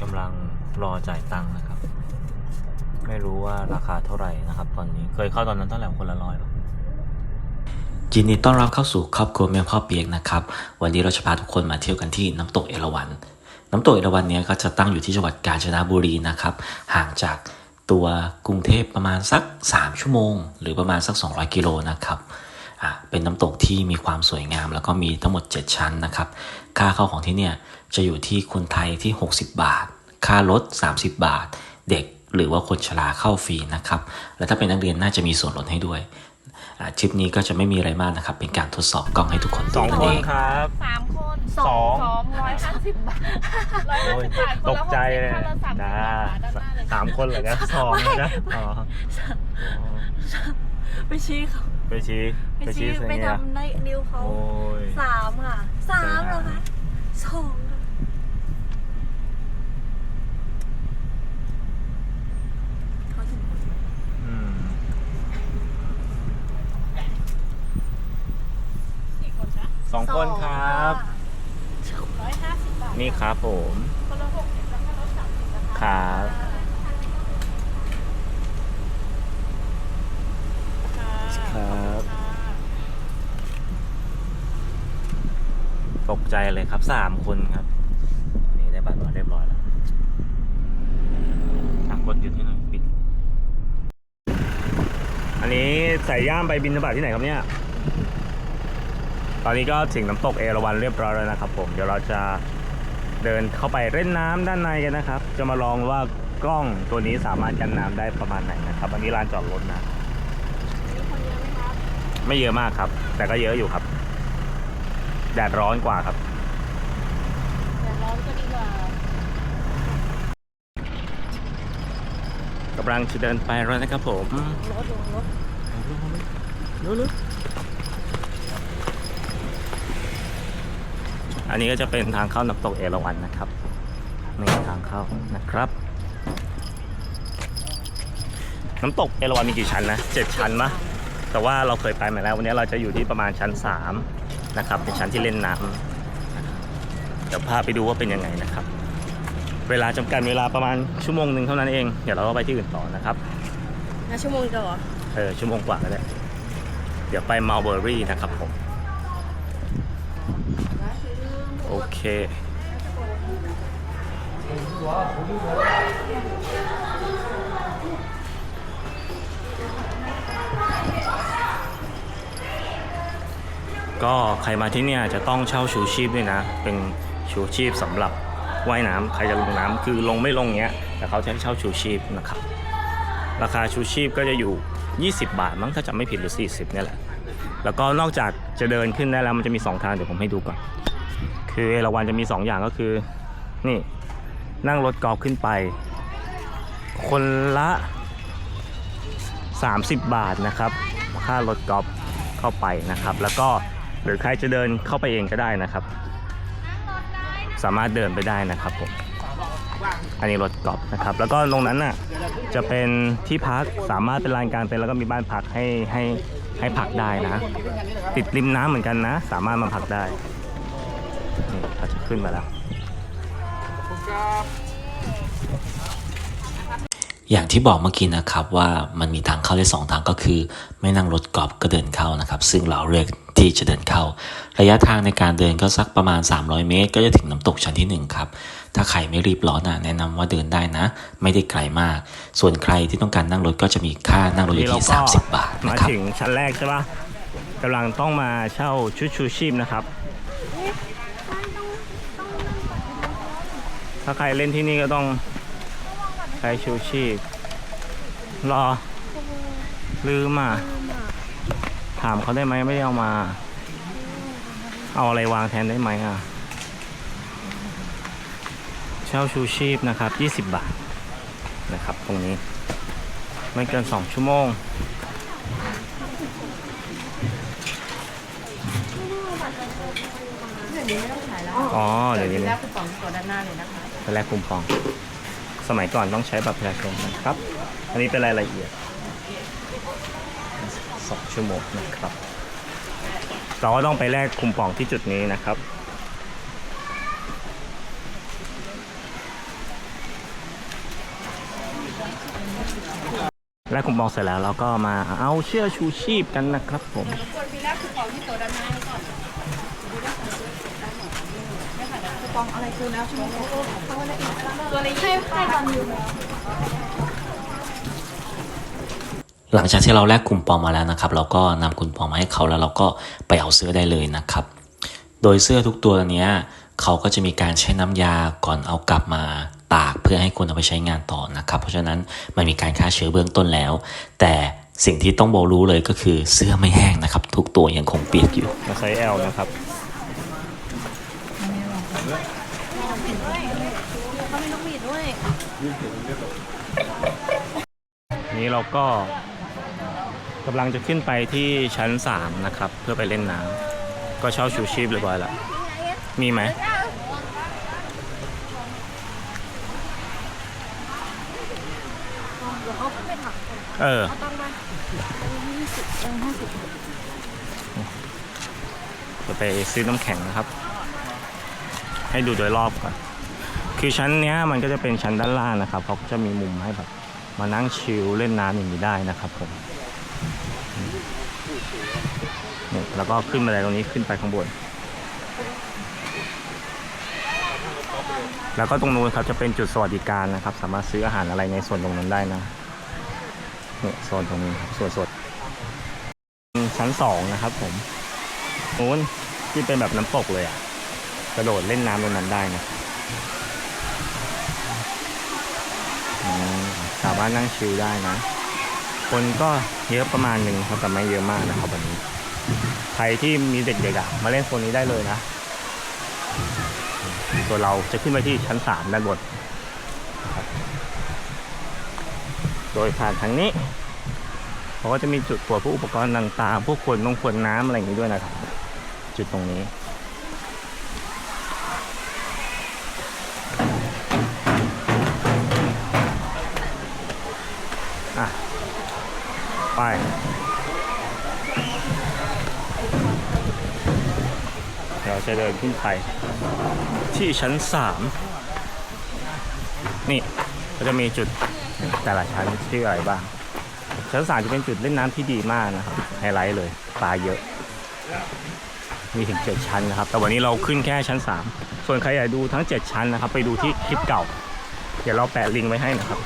กำลังรอจ่ายตังค์นะครับ ไม่รู้ว่าราคาเท่าไหร่นะครับ ตอนนี้เคยเข้าตอนนั้นเท่าไหร่คนละร้อยหรอยินดีต้อนรับเข้าสู่ครอบครัวแม่พ่อเปียกนะครับ วันนี้เราจะพาทุกคนมาเที่ยวกันที่น้ำตกเอราวัณน้ำตกเอราวัณเนี้ยก็จะตั้งอยู่ที่จังหวัดกาญจนบุรีนะครับ ห่างจากตัวกรุงเทพประมาณสัก 3 ชั่วโมง หรือประมาณสัก 200 กิโลนะครับ เป็นน้ำตกที่มีความสวยงาม แล้วก็มีทั้งหมด 7 ชั้นนะครับ ค่าเข้าของที่เนี่ยจะอยู่ที่คนไทยที่ 60 บาท ค่ารถ 30 บาท เด็กหรือว่าคนชราเข้าฟรีนะครับ และถ้าเป็นนักเรียนน่าจะมีส่วนลดให้ด้วยอ่าทริปนี้ก็จะไม่มีอะไรมากนะครับ เป็นการทดสอบกล้องให้ทุกคนสดูองนั่นคเอนงครับสามคนสองสองร้อยห้าสิบบาทร้อยห้าโอ้ยสิบบาทตกใจเลยคนละสามสิบบาทด้านหน้าเลยสามคนเหรอครับสองเลยนะอ๋อ ไปชี้เขาไปชี้ไปชี้สิไปเนี่ยทำในนิ้วเขาโอ้ยสามค่ะสามเหรอคะสองเหรอเขาถึงอืมกี่คนนะสองคนครับร้อยห้าสิบบาท นี่ครับผม คนละหกสิบแล้วก็ลดสามสิบนะคะ ครับ ค่ะ ครับ ค่ะ ตกใจเลยครับสามคนครับ นี่ได้บัตรมาเรียบร้อยแล้วอะกดหยุดให้หน่อยปิด อันนี้ใส่ย่ามไปบินทบาทที่ไหนครับเนี่ย ตอนนี้ก็ถึงน้ำตกเอราวัณเรียบร้อยแล้วนะครับผม เดี๋ยวเราจะเดินเข้าไปเล่นน้ำด้านในกันนะครับ จะมาลองว่ากล้องตัวนี้สามารถกันน้ำได้ประมาณไหนนะครับ อันนี้ลานจอดรถนะมีคนเยอะไหมครับไม่เยอะมากครับ แต่ก็เยอะอยู่ครับ แดดร้อนกว่าครับเดี๋ยวร้อนก็ดีกว่ากำลังจะเดินไปแล้วนะครับผมรถลงรถรู้อันนี้ก็จะเป็นทางเข้าน้ำตกเอราวัณนะครับนี่ทางเข้านะครับ น้ำตกเอราวัณมีกี่ชั้นนะเจ็ดชั้นมะแต่ว่าเราเคยไปมาแล้ววันนี้เราจะอยู่ที่ประมาณชั้นสาม นะครับเป็นชั้นที่เล่นน้ำเดี๋ยวพาไปดูว่าเป็นยังไงนะครับ เวลาจำกัดเวลาประมาณชั่วโมงหนึ่งเท่านั้นเองเดี๋ยวเราก็ไปที่อื่นต่อนะครับนะชั่วโมงเดียวเหรอเออชั่วโมงกว่าก็ได้เดี๋ยวไปมัลเบอรี่นะครับผมโอเค ก็ใครมาที่เนี่ยจะต้องเช่าชูชีพด้วยนะ เป็นชูชีพสำหรับว่ายน้ำใครจะลงน้ำคือลงไม่ลงเงี้ย แต่เขาจะให้เช่าชูชีพนะครับ ราคาชูชีพก็จะอยู่ 20 บาทมั้งถ้าจำไม่ผิดหรือ 40เนี่ยแหละ แล้วก็นอกจากจะเดินขึ้นได้แล้วมันจะมี 2 ทางเดี๋ยวผมให้ดูก่อน คือเอราวันจะมี 2 อย่างก็คือนี่นั่งรถกอล์ฟขึ้นไป คนละ 30 บาทนะครับ ค่ารถกอล์ฟเข้าไปนะครับ แล้วก็ หรือใครจะเดินเข้าไปเองก็ได้นะครับ สามารถเดินไปได้นะครับผมอันนี้รถกอล์ฟนะครับ แล้วก็ตรงนั้นน่ะจะเป็นที่พักสามารถเป็นลานกลางเต็นท์แล้วก็มีบ้านพักให้ให้ให้พักได้นะ ติดริมน้ำเหมือนกันนะ สามารถมาพักได้นี่เขาจะขึ้นมาแล้ว อย่างที่บอกเมื่อกี้นะครับว่ามันมีทางเข้าได้สองทางก็คือ ไม่นั่งรถกอล์ฟก็เดินเข้านะครับ ซึ่งเราเลือกที่จะเดินเข้า ระยะทางในการเดินก็สักประมาณ 300 เมตร ก็จะถึงน้ำตกชั้นที่หนึ่งครับ ถ้าใครไม่รีบร้อนอะแนะนำว่าเดินได้นะ ไม่ได้ไกลมาก ส่วนใครที่ต้องการนั่งรถก็จะมีค่านั่งรถอยู่ที่30 บาทมานะครับถึงชั้นแรกใช่ปะกำลังต้องมาเช่าชุดชูชีพนะครับ ถ้าใครเล่นที่นี่ก็ต้อง ใช้ชูชีพ รอ ลืมอะ ถามเขาได้ไหมไม่ได้เอามา เอาอะไรวางแทนได้ไหมอะ เช่าชูชีพนะครับ 20 บาท นะครับ ตรงนี้ ไม่เกิน 2 ชั่วโมงอ๋อ เดี๋ยวนี้แรกคือฝั่งตัวด้านหน้าเลยนะคะเป็นแรกคุมฟอง สมัยก่อนต้องใช้บัตรประชาชนนะครับ อันนี้เป็นรายละเอียดสองชั่วโมงนะครับ เราก็ต้องไปแลกคุมฟองที่จุดนี้นะครับแลกคุมปองเสร็จแล้วเราก็มาเอาเชือกชูชีพกันนะครับผม คนปีแรกคื องที่ตัวด้านหน้านี่ก่อะไรคือแล้วใช่ไหมตัวอะไรให้ให้ตอนอยู่หลังจากที่เราแลกคูปองมาแล้วนะครับ เราก็นำคูปองมาให้เขาแล้วเราก็ไปเอาเสื้อได้เลยนะครับ โดยเสื้อทุกตัวเนี้ยเขาก็จะมีการใช้น้ำยาก่อนเอากลับมาตากเพื่อให้คนเอาไปใช้งานต่อนะครับ เพราะฉะนั้นมันมีการฆ่าเชื้อเบื้องต้นแล้ว แต่สิ่งที่ต้องบอกรู้เลยก็คือเสื้อไม่แห้งนะครับ ทุกตัวยังคงเปียกอยู่มาไซส์ L นะครับ เขามีนกหวีดด้วยนี้เราก็กำลังจะขึ้นไปที่ชั้น 3 นะครับ เพื่อไปเล่นน้ำก็เช่าชูชีพเรียบร้อยแล้วมีไหมเดี๋ยวเขาไปถักเออเอาตั้งมายี่สิบเออห้าสิบจะไปซื้อน้ำแข็งนะครับ ให้ดูโดยรอบก่อน คือชั้นเนี้ยมันก็จะเป็นชั้นด้านล่างนะครับเขาก็จะมีมุมให้แบบมานั่งชิลเล่นน้ำอย่างนี้ได้นะครับผมนี่แล้วก็ขึ้นมาไดตรงนี้ขึ้นไปข้างบน แล้วก็ตรงนู้นครับจะเป็นจุดสวัสดิการนะครับ สามารถซื้ออาหารอะไรในส่วนตรงนั้นได้นะเนี่ยโซนตรงนี้ครับส่วนสดชั้นสองนะครับผมนู้นที่เป็นแบบน้ำตกเลยอะ กระโดดเล่นน้ำตรงนั้นได้นะสามารถนั่งชิลได้นะ คนก็เยอะประมาณหนึ่งครับแต่ไม่เยอะมากนะครับวันนี้ ใครที่มีเด็กๆอะมาเล่นโซนนี้ได้เลยนะส่วนเราจะขึ้นไปที่ชั้นสามด้านบนโดยผ่านทางนี้เขาก็จะมีจุดตรวจพวกอุปกรณ์ต่างๆ พวกขวดนงขวดน้ำอะไรอย่างนี้ด้วยนะครับ จุดตรงนี้ จะเดินขึ้นไป ที่ชั้นสามนี่ก็จะมีจุดแต่ละชั้นชื่ออะไรบ้าง ชั้นสามจะเป็นจุดเล่นน้ำที่ดีมากนะครับไฮไลท์เลยปลาเยอะ มีถึง 7 ชั้นนะครับ แต่วันนี้เราขึ้นแค่ชั้น 3 ส่วนใครอยากดูทั้ง 7 ชั้นนะครับ ไปดูที่คลิปเก่า เดี๋ยวเราแปะลิงก์ไว้ให้นะครับ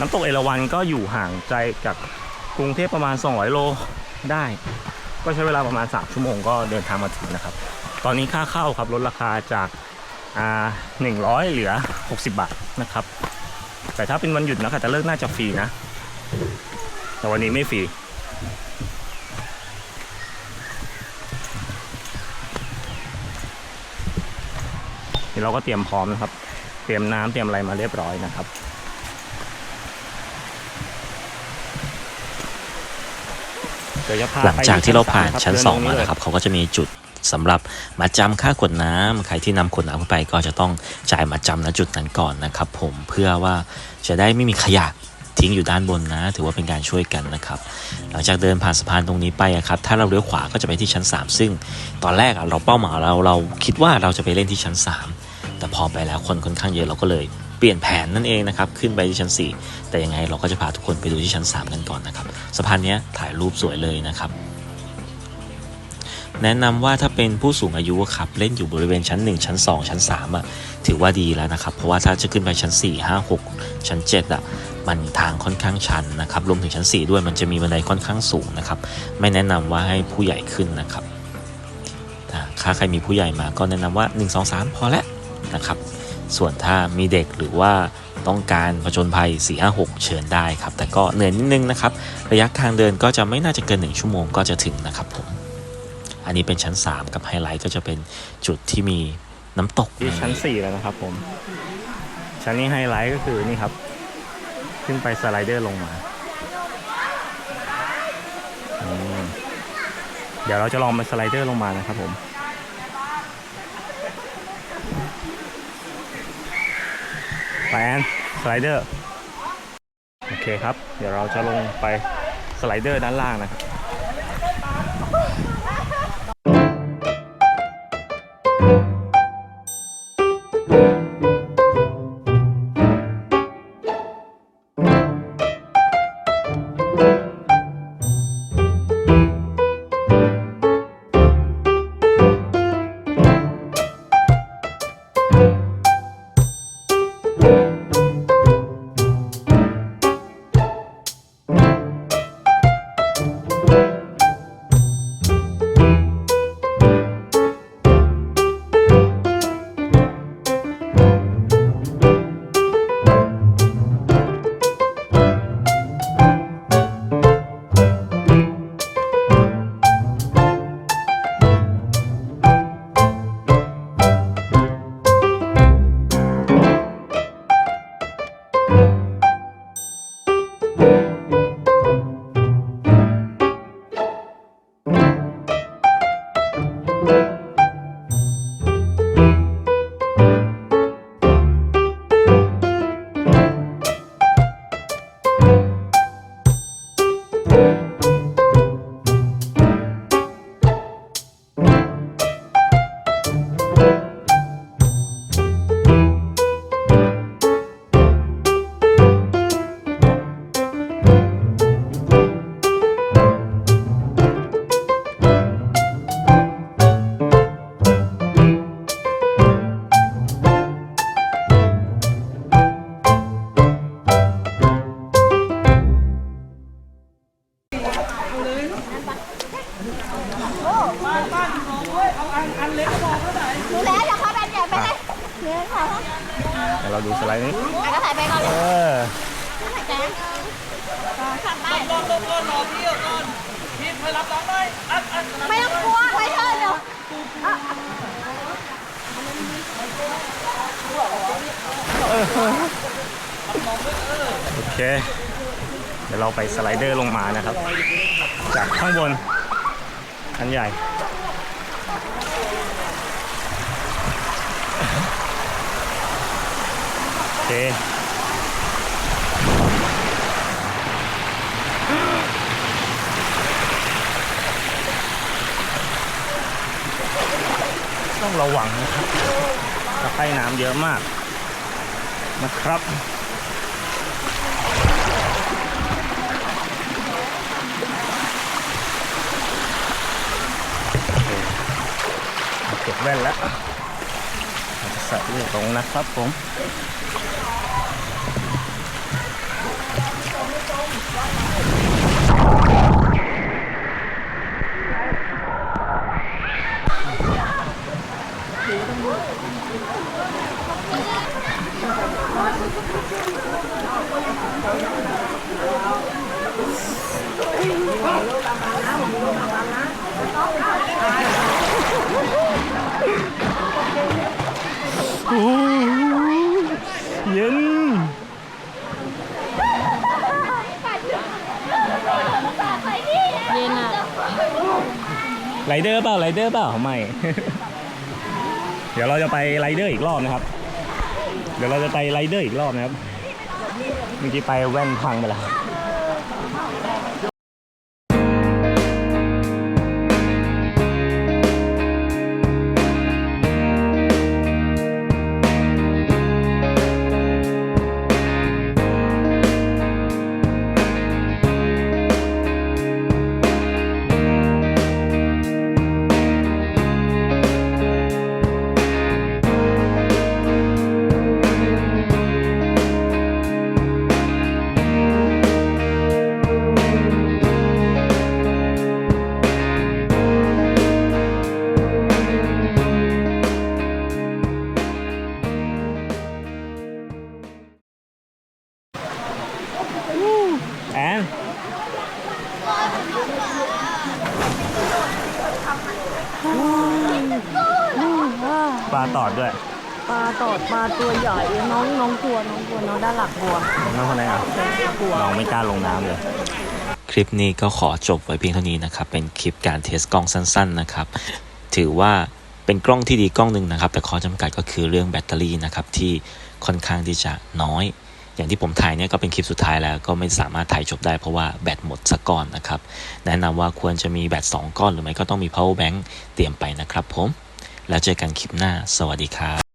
น้ำตกเอราวัณก็อยู่ห่างไกลจาก กรุงเทพประมาณ 200 โลได้ ก็ใช้เวลาประมาณ 3 ชั่วโมงก็เดินทางมาถึงนะครับ ตอนนี้ค่าเข้าครับลดราคาจากอ่า100เหลือ 60 บาทนะครับ แต่ถ้าเป็นวันหยุดนะครับจะเลิกน่าจะฟรีนะ แต่วันนี้ไม่ฟรีเราก็เตรียมพร้อมนะครับ เตรียมน้ำเตรียมอะไรมาเรียบร้อยนะครับ เดี๋ยวจะพา หลังจากที่เราผ่านไปชั้นเดิสองตรมาเลยนะครับเขาก็จะมีจุดสำหรับมาจำค่าขวดน้ำใครที่นำขวดน้ำเข้าไปก็จะต้องจ่ายมาจำณจุดนั้นก่อนนะครับผมเพื่อว่าจะได้ไม่มีขยะทิ้งอยู่ด้านบนนะ ถือว่าเป็นการช่วยกันนะครับ หลังจากเดินผ่านสะพานตรงนี้ไปอะครับ ถ้าเราเลี้ยวขวาก็จะไปที่ชั้น 3 ซึ่งตอนแรกอะเราเป้าหมายเราเราคิดว่าเราจะไปเล่นที่ชั้น 3 แต่พอไปแล้วคนค่อนข้างเยอะเราก็เลย เปลี่ยนแผนนั่นเองนะครับขึ้นไปที่ชั้น 4 แต่ยังไงเราก็จะพาทุกคนไปดูที่ชั้น 3 กันก่อนนะครับสะพานนี้ถ่ายรูปสวยเลยนะครับ แนะนำว่าถ้าเป็นผู้สูงอายุครับเล่นอยู่บริเวณชั้น 1 ชั้น 2 ชั้น3อะถือว่าดีแล้วนะครับ เพราะว่าถ้าจะขึ้นไปชั้น 4 5 6 ชั้น 7อะมันทางค่อนข้างชันนะครับรวมถึงชั้น 4 ด้วยมันจะมีบันไดค่อนข้างสูงนะครับไม่แนะนำว่าให้ผู้ใหญ่ขึ้นนะครับถ้าใครมีผู้ใหญ่มาก็แนะนำว่า 1 2 3 พอแล้วนะครับ ส่วนถ้ามีเด็กหรือว่าต้องการผจญภัย 4 5 6 เชิญได้ครับ แต่ก็เหนื่อยนิดนึงนะครับ ระยะทางเดินก็จะไม่น่าจะเกิน 1 ชั่วโมงก็จะถึงนะครับผม อันนี้เป็นชั้น 3 กับไฮไลท์ก็จะเป็นจุดที่มีน้ำตกที่ชั้น 4 แล้วนะครับผม ชั้นนี้ไฮไลท์ก็คือนี่ครับ ขึ้นไปสไลเดอร์ลงมา เดี๋ยวเราจะลองไปสไลเดอร์ลงมานะครับผม ปแอนสไลเดอร์ โอเคครับ เดี๋ยวเราจะลงไปสไลเดอร์ด้านล่างนะครับ ดี๋ยวเราดูสไลด์นี้แล้วก็ใส่ไปก่อนเอเลยอใส่แกงขัดไปลองลงก่อนรอพี่ก่อนพี่ไปรับน้องหน่อยไม่ต้องกลัวไว้เถอะเดี๋ยวโอเค เดี๋ยวเราไปสไลเดอร์ลงมานะครับ จากข้างบนอันใหญ่ โอ เคต้องระวังนะครับตะไคร่น้ำเยอะมากนะครับเก็บแว่นแล้วจะใส่ลูกตรงนะครับผม โไรเดอร์เปล่าไรเดอร์เปล่าไม่ เดี๋ยวเราจะไปไรเดอร์อีกรอบนะครับ เดี๋ยวเราจะไปไรเดอร์อีกรอบนะครับ เมื่อกี้ไปแว่นพังไปแล้ว วน้องกลัวน้องด้านหลักกลัวน้องคนไหนอะน้องไม่กล้าลงน้ำเลยคลิปนี้ก็ขอจบไว้เพียงเท่านี้นะครับ เป็นคลิปการเทสกล้องสั้น ๆนะครับ ถือว่าเป็นกล้องที่ดีกล้องหนึ่งนะครับ แต่ข้อจำกัดก็คือเรื่องแบตเตอรี่นะครับที่ค่อนข้างที่จะน้อย อย่างที่ผมถ่ายเนี่ยก็เป็นคลิปสุดท้ายแล้วก็ไม่สามารถถ่ายจบได้เพราะว่าแบตหมดสักก้อนนะครับ แนะนำว่าควรจะมีแบต2ก้อนหรือไม่ก็ต้องมี power bank เตรียมไปนะครับผม แล้วเจอกันคลิปหน้า สวัสดีครับ